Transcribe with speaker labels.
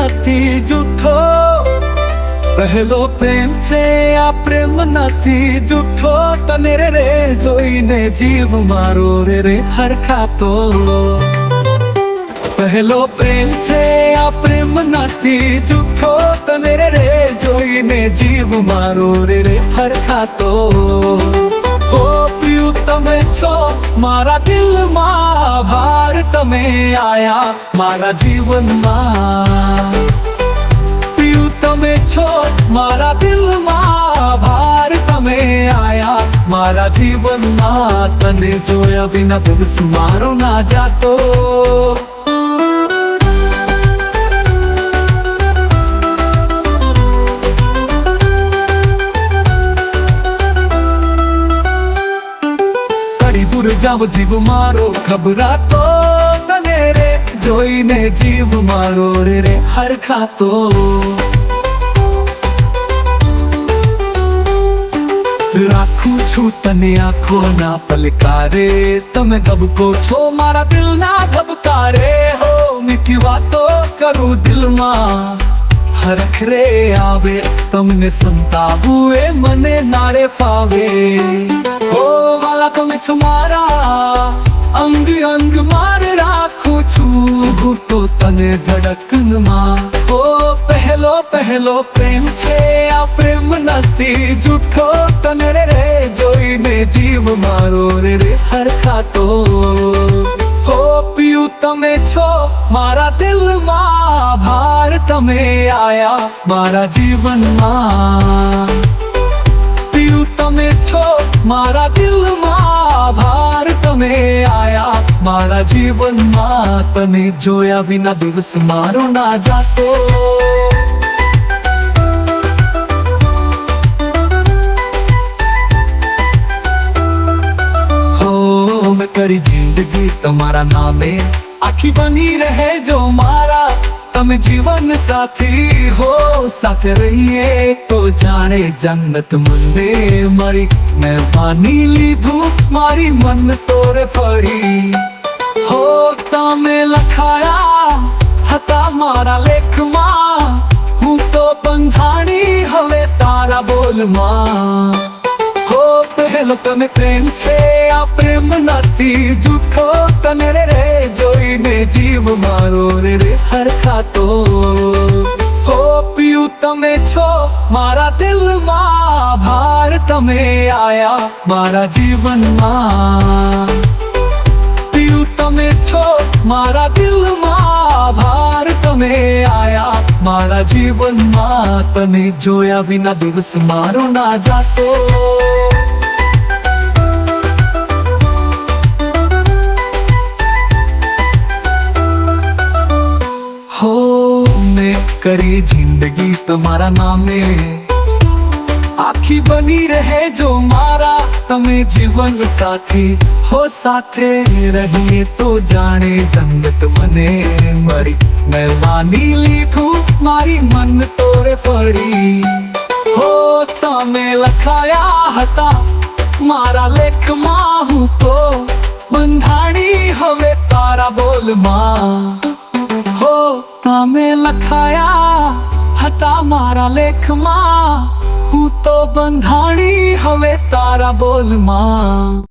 Speaker 1: નથી જૂઠો પહેલો પ્રેમ છે આ પ્રેમ નથી જૂઠો તને રે રે જોઈને જીવ મારો રે રે હરખાતો પહેલો પ્રેમ છે આ પ્રેમ નથી જૂઠો તને રે રે જોઈને જીવ મારો રે રે હરખાતો ઓ છો મારા દિલમાં ભાર તમે આયા મારા જીવનમાં પિયું તમે છો મારા દિલમાં ભાર તમે આયા મારા જીવનમાં તને જોયા વિના દિવસ મારો ના જાતો તારી દૂર જાવ જીવ મારો. ખબરાતો તને રે, જોઈને જીવ મારો રે હરખાતો. રાખું છું તને આંખો ના પલકારે. તમે ધબકો છો મારા દિલ ના ધબકારે. હો, મીઠી વાતો કરું દિલમાં. હરખરે આવે, તમને સંતાવું એ મને નારે ફાવે. ઓ વાલા તમે છો મારા અંગ અંગ મારે રાખું છું હું તો તને ધડકનમાં. ઓ પહેલો પહેલો પ્રેમ છે, આ પ્રેમ નથી, જૂઠો તને રે રે, જોઈને જીવ મારો રે રે હરખાતો. હો પિયું, તમે છો મારા દિલમાં, ભાર તમે આયા મારા જીવનમાં. તમે છો મારા દિલમાં ભાર તમે આયા મારા જીવનમાં તને જોયા વિના દિવસ મારો ના જાતો હો મેં કરી જિંદગી તમારા નામે આખી બની રહે જો મારા તમે જીવન સાથી હો, સાથે રહીએ તો જાણે જન્નત મંદે મારી મેં માની લીધું, મારી મન તોરે ફરી. હો, તમે લખાયા હતા મારા લેખમાં. હું તો બંધાણી, હવે તારા બોલમાં. હો, પહેલો તને પ્રેમ છે, આ પ્રેમ નથી જૂઠો. તને રે જીવ મારો રે રે હરખાતો. હો પિયું, તમે છો મારા દિલમાં, ભાર તમે આયા મારા જીવનમાં. પિયું, તમે છો મારા દિલમાં, ભાર તમે આયા મારા જીવનમાં. તને જોયા વિના દિવસ મારો ના જાતો. કરી જિંદગી તમારા નામે આખી બની રહે જો મારા તમે જીવન સાથી હો સાથે રહીએ તો જાણે જંગત મને મરી મેં માની લીધું મારી મન તોરે ફરી હો તમે લખાયા હતા મારા લેખમાં હું તો બંધાણી હવે તારા બોલમાં હો તમે લખાયા હતા મારા લેખમાં હું તો બંધાણી હવે તારા બોલમાં.